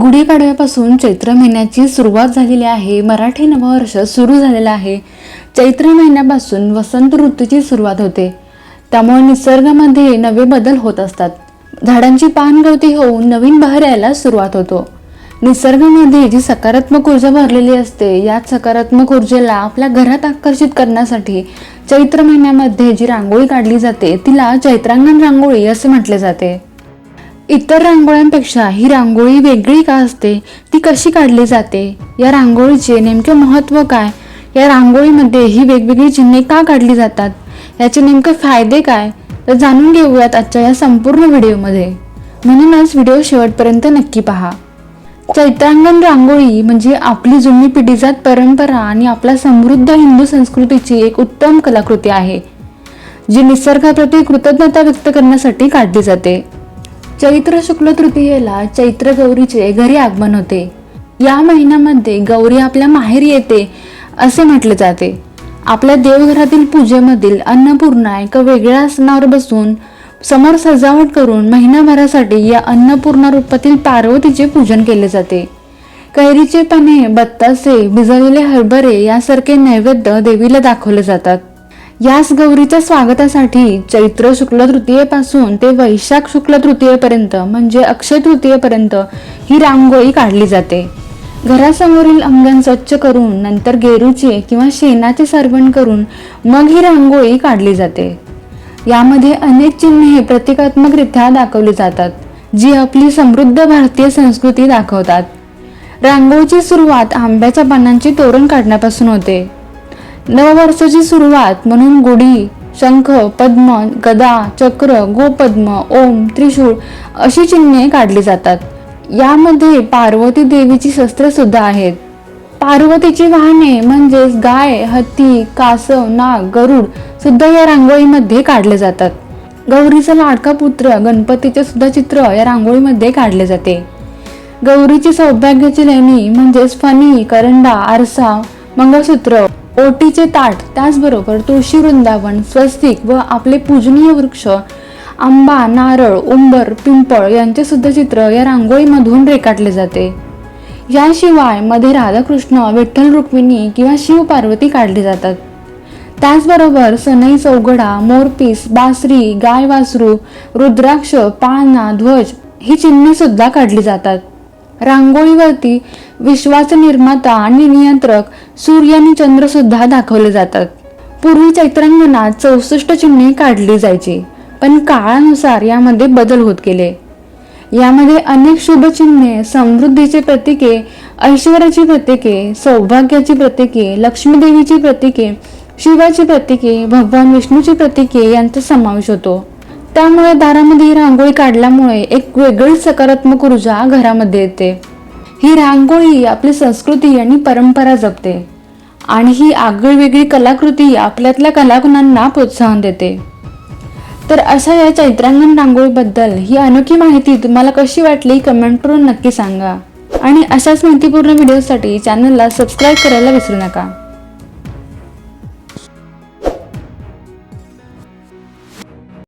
गुढीपाडव्यापासून चैत्र महिन्याची सुरुवात झालेली आहे. मराठी नववर्ष सुरू झालेलं आहे. चैत्र महिन्यापासून वसंत ऋतूची सुरुवात होते. त्यामुळे निसर्गामध्ये नवे बदल होत असतात. झाडांची पानगळती होऊन नवीन बहर यायला सुरुवात होतो. निसर्गामध्ये जी सकारात्मक ऊर्जा भरलेली असते याच सकारात्मक ऊर्जेला आपल्या घरात आकर्षित करण्यासाठी चैत्र महिन्यामध्ये जी रांगोळी काढली जाते तिला चैत्रांगण रांगोळी असे म्हटले जाते. इतर रांगोळ्यांपेक्षा ही रांगोळी वेगळी का असते? ती कशी काढली जाते? या रांगोळीचे नेमके महत्त्व काय? या रांगोळीमध्ये ही वेगवेगळी चिन्हे का काढली जातात? याचे नेमके फायदे काय? तर जाणून घेऊयात आजच्या या संपूर्ण व्हिडिओमध्ये. म्हणूनच व्हिडिओ शेवटपर्यंत नक्की पहा. चैत्रांगण रांगोळी म्हणजे आपली जुनी पिढीजात परंपरा आणि आपल्या समृद्ध हिंदू संस्कृतीची एक उत्तम कलाकृती आहे जी निसर्गाप्रती कृतज्ञता व्यक्त करण्यासाठी काढली जाते. चैत्र शुक्ल तृतीयेला चैत्र गौरीचे घरी आगमन होते. या महिन्यामध्ये गौरी आपल्या माहेरी येते असे म्हटले जाते. आपल्या देवघरातील पूजेमधील अन्नपूर्णा एका वेगळ्या आसनावर बसून समोर सजावट करून महिनाभरासाठी या अन्नपूर्णा रूपातील पार्वतीचे पूजन केले जाते. कैरीचे पाने बत्तासे भिजवलेले हरभरे यासारखे नैवेद्य देवीला दाखवले जातात. याच गौरीच्या स्वागतासाठी चैत्र शुक्ल तृतीयेपासून ते वैशाख शुक्ल तृतीयेपर्यंत म्हणजे अक्षय तृतीयेपर्यंत ही रांगोळी काढली जाते. घरासमोरील अंगण स्वच्छ करून नंतर गेरूचे किंवा शेणाचे सरवण करून मग ही रांगोळी काढली जाते. यामध्ये अनेक चिन्हे प्रतिकात्मकरित्या दाखवली जातात जी आपली समृद्ध भारतीय संस्कृती दाखवतात. रांगोळीची सुरुवात आंब्याच्या पानांची तोरण काढण्यापासून होते. नववर्षाची सुरुवात म्हणून गुढी शंख पद्म गदा चक्र गोपद्म ओम त्रिशूळ अशी चिन्हे काढली जातात. यामध्ये पार्वती देवीची शस्त्र सुद्धा आहेत. पार्वतीची वाहने म्हणजेच गाय हत्ती कासव नाग गरुड सुद्धा या रांगोळीमध्ये काढले जातात. गौरीचा लाडका पुत्र गणपतीचे सुद्धा चित्र या रांगोळीमध्ये काढले जाते. गौरीची सौभाग्याची लेणी म्हणजेच फणी करंडा आरसा मंगळसूत्र ओटीचे ताट त्याचबरोबर तुळशी वृंदावन स्वस्तिक व आपले पूजनीय वृक्ष आंबा नारळ उंबर पिंपळ यांचे सुद्धा चित्र या रांगोळीमधून रेखाटले जाते. याशिवायमध्ये राधाकृष्ण विठ्ठल रुक्मिणी किंवा शिव पार्वती काढली जातात. त्याचबरोबर सनई चौघडा मोरपीस बासरी गाय वासरू रुद्राक्ष पाळणा ध्वज ही चिन्हे सुद्धा काढली जातात. रांगोळीवरती विश्वाचे निर्माता आणि नियंत्रक सूर्य आणि चंद्र सुद्धा दाखवले जातात. पूर्वी चैत्रांगणात चौसष्ट चिन्हे काढली जायची पण काळानुसार यामध्ये बदल होत गेले. यामध्ये अनेक शुभचिन्हे समृद्धीचे प्रतीके ऐश्वर्याची प्रतीके सौभाग्याची प्रतीके लक्ष्मीदेवीची प्रतीके शिवाची प्रतीके भगवान विष्णूची प्रतीके यांचा समावेश होतो. त्यामुळे दारामध्ये ही रांगोळी काढल्यामुळे एक वेगळी सकारात्मक ऊर्जा घरामध्ये येते. ही रांगोळी आपली संस्कृती आणि परंपरा जपते आणि ही आगळीवेगळी कलाकृती आपल्यातल्या कलागुणांना प्रोत्साहन देते. तर अशा या चैत्रांगण रांगोळीबद्दल ही अनोखी माहिती तुम्हाला कशी वाटली कमेंट करून नक्की सांगा. आणि अशाच माहितीपूर्ण व्हिडिओसाठी चॅनलला सबस्क्राईब करायला विसरू नका.